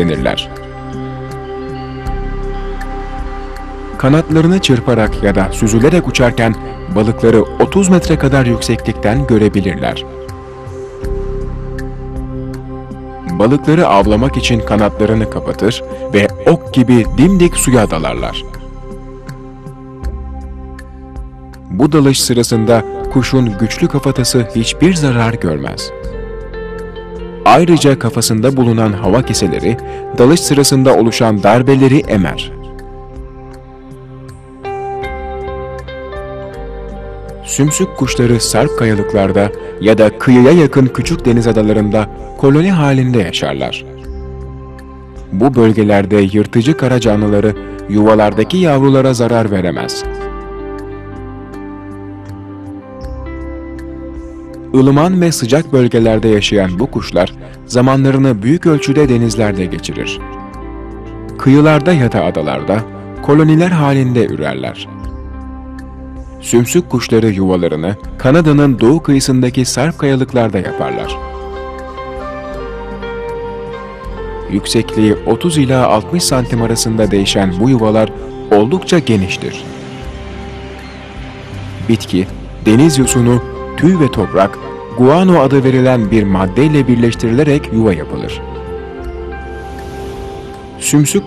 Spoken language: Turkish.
denirler. Kanatlarını çırparak ya da süzülerek uçarken balıkları 30 metre kadar yükseklikten görebilirler. Balıkları avlamak için kanatlarını kapatır ve ok gibi dimdik suya dalarlar. Bu dalış sırasında kuşun güçlü kafatası hiçbir zarar görmez. Ayrıca kafasında bulunan hava keseleri dalış sırasında oluşan darbeleri emer. Sümsük kuşları sarp kayalıklarda ya da kıyıya yakın küçük deniz adalarında koloni halinde yaşarlar. Bu bölgelerde yırtıcı kara canlıları yuvalardaki yavrulara zarar veremez. Ilıman ve sıcak bölgelerde yaşayan bu kuşlar zamanlarını büyük ölçüde denizlerde geçirir. Kıyılarda ya da adalarda koloniler halinde ürerler. Sümsük kuşları yuvalarını Kanada'nın doğu kıyısındaki sarp kayalıklarda yaparlar. Yüksekliği 30 ila 60 santim arasında değişen bu yuvalar oldukça geniştir. Bitki, deniz yosunu, tüy ve toprak, guano adı verilen bir maddeyle birleştirilerek yuva yapılır. Sümsük